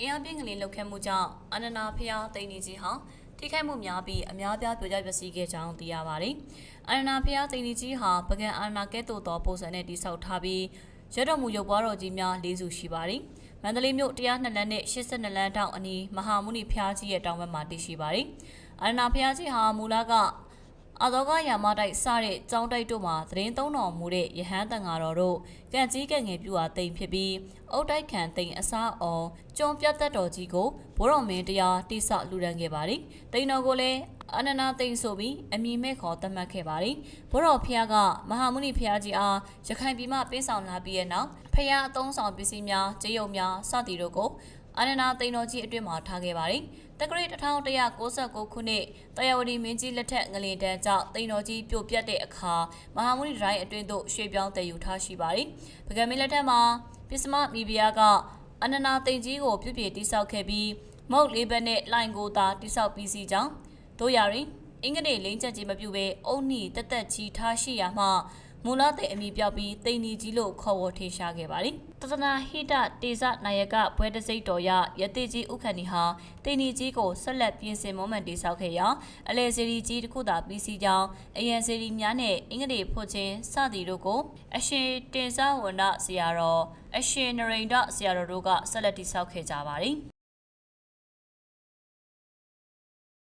အင်အားပြင်းကလေးလှုပ်ခတ်မှုကြောင့်အနန္နာဖျားတိန်နေကြီးဟာထိခိုက်မှုများပြီးအများပြားပြိုကျပျက်စီးခဲ့ကြောင်းသိရပါတယ်။အနန္နာဖျားတိန်နေကြီးဟာပကံအာနာကဲ့သို့သောပုံစံနဲ့တိစောက်ထားပြီးရတော်မူရုပ်ပွားတော်ကြီးများ၄စုရှိပါတယ်။မန္တလေးမြို့တရားနှစ်လမ်းနဲ့82လမ်းတောင်အနီးမဟာမုနီဖျားကြီးရဲ့တောင်ဘက်မှာတည်ရှိပါတယ်။အနန္နာဖျားကြီးဟာမူလက အာသောကယာမတိုက်စတဲ့ចောင်းတိုက်တို့မှာသတင်းသုံးတော်မူတဲ့ယဟန်တန်ဃာတော်တို့ကန့်ကြီးကန့်ငယ်ပြူဟာတိမ်ဖြစ်ပြီးအုတ်တိုက်ခံတိမ်အစားအောင်ကျွန်းပြတ်သက်တော်ကြီးကိုဘိုးတော်မင်းတရားတိဆလူရန်ခဲ့ပါတယ်။တိမ်တော်ကိုလည်းအနန္နာတိမ်ဆိုပြီးအမည်မဲ့ခေါ်သတ်မှတ်ခဲ့ပါတယ်။ဘိုးတော်ဖျားကမဟာမုနိဖျားကြီးအားရခိုင်ပြည်မှပေးဆောင်လာပြီးတဲ့နောက်ဖျားအသုံးဆောင်ပစ္စည်းများကြေးရုံများစသည်တို့ကို အာနန္ဒာတိန်တော်ကြီးအတွင်းမှာထားခဲ့ပါတယ်။တက္ကရာ1196ခုနှစ်တရဝတီမင်းကြီးလက်ထက်ငလင်တန်းကြောင့်တိန်တော်ကြီးပြိုပြတ်တဲ့အခါမဟာမုနိဒရိုင်းအတွင်းသို့ရွှေ့ပြောင်းတည်ယူထားရှိပါတယ်။ပကံမင်းလက်ထက်မှာပစ္စမမီဘီယာကအနန္ဒာတိန်ကြီးကိုပြုပြင်တိဆောက်ခဲ့ပြီးမုတ်လေးဘက်နဲ့လိုင်ကိုသာတိဆောက်ပြီးစီကြောင်းတို့ရရင်အင်္ဂလိပ်လိမ့်ချက်ကြီးမပြုဘဲအုံနီတက်တက်ချီထားရှိရာမှ မူလတဲ့အမည်ပြောက်ပြီးတိန်နီကြီးလို့ခေါ်ဝေါ်ထေရှားခဲ့ပါတယ်။တသနာဟိတတေဇနာယကဘွဲတစိတ်တော်ရယတိကြီးဥက္ကဏီဟာတိန်နီကြီးကိုဆက်လက်ပြင်ဆင်မွမ်းမံတိဆောက်ခဲ့ရာအလေစီရီကြီးတစ်ခုသာပြီးစီကြောင်းအယံစီရီများနဲ့အင်္ဂလိပ်ဖွင့်ခြင်းစသည်တို့ကိုအရှင်တင်စားဝန္ဒဆရာတော်အရှင်နရိန္ဒဆရာတော်တို့ကဆက်လက်တိဆောက်ခဲ့ကြပါတယ်။